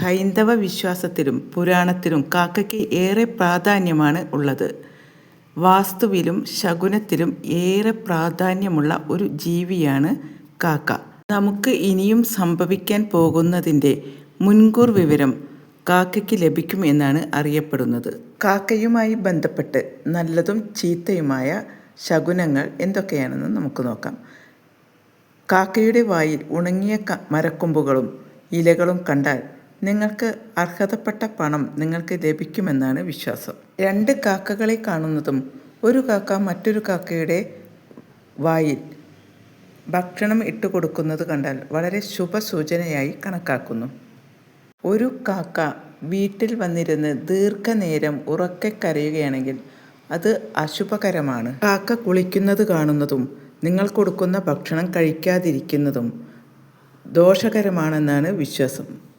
ഹൈന്ദവ വിശ്വാസത്തിലും പുരാണത്തിലും കാക്കയ്ക്ക് ഏറെ പ്രാധാന്യമാണ് ഉള്ളത്. വാസ്തുവിലും ശകുനത്തിലും ഏറെ പ്രാധാന്യമുള്ള ഒരു ജീവിയാണ് കാക്ക. നമുക്ക് ഇനിയും സംഭവിക്കാൻ പോകുന്നതിന്റെ മുൻകൂർ വിവരം കാക്കയ്ക്ക് ലഭിക്കും എന്നാണ് അറിയപ്പെടുന്നത്. കാക്കയുമായി ബന്ധപ്പെട്ട് നല്ലതും ചീത്തയുമായ ശകുനങ്ങൾ എന്തൊക്കെയാണെന്ന് നമുക്ക് നോക്കാം. കാക്കയുടെ വായിൽ ഉണങ്ങിയ മരക്കൊമ്പുകളും ഇലകളും കണ്ടാൽ നിങ്ങൾക്ക് അർഹതപ്പെട്ട പണം നിങ്ങൾക്ക് ലഭിക്കുമെന്നാണ് വിശ്വാസം. രണ്ട് കാക്കകളെ കാണുന്നതും ഒരു കാക്ക മറ്റൊരു കാക്കയുടെ വായിൽ ഭക്ഷണം ഇട്ട് കൊടുക്കുന്നത് കണ്ടാൽ വളരെ ശുഭസൂചനയായി കണക്കാക്കുന്നു. ഒരു കാക്ക വീട്ടിൽ വന്നിരുന്ന് ദീർഘനേരം ഉറക്കെ കരയുകയാണെങ്കിൽ അത് അശുഭകരമാണ്. കാക്ക കുളിക്കുന്നത് കാണുന്നതും നിങ്ങൾ കൊടുക്കുന്ന ഭക്ഷണം കഴിക്കാതിരിക്കുന്നതും ദോഷകരമാണെന്നാണ് വിശ്വാസം.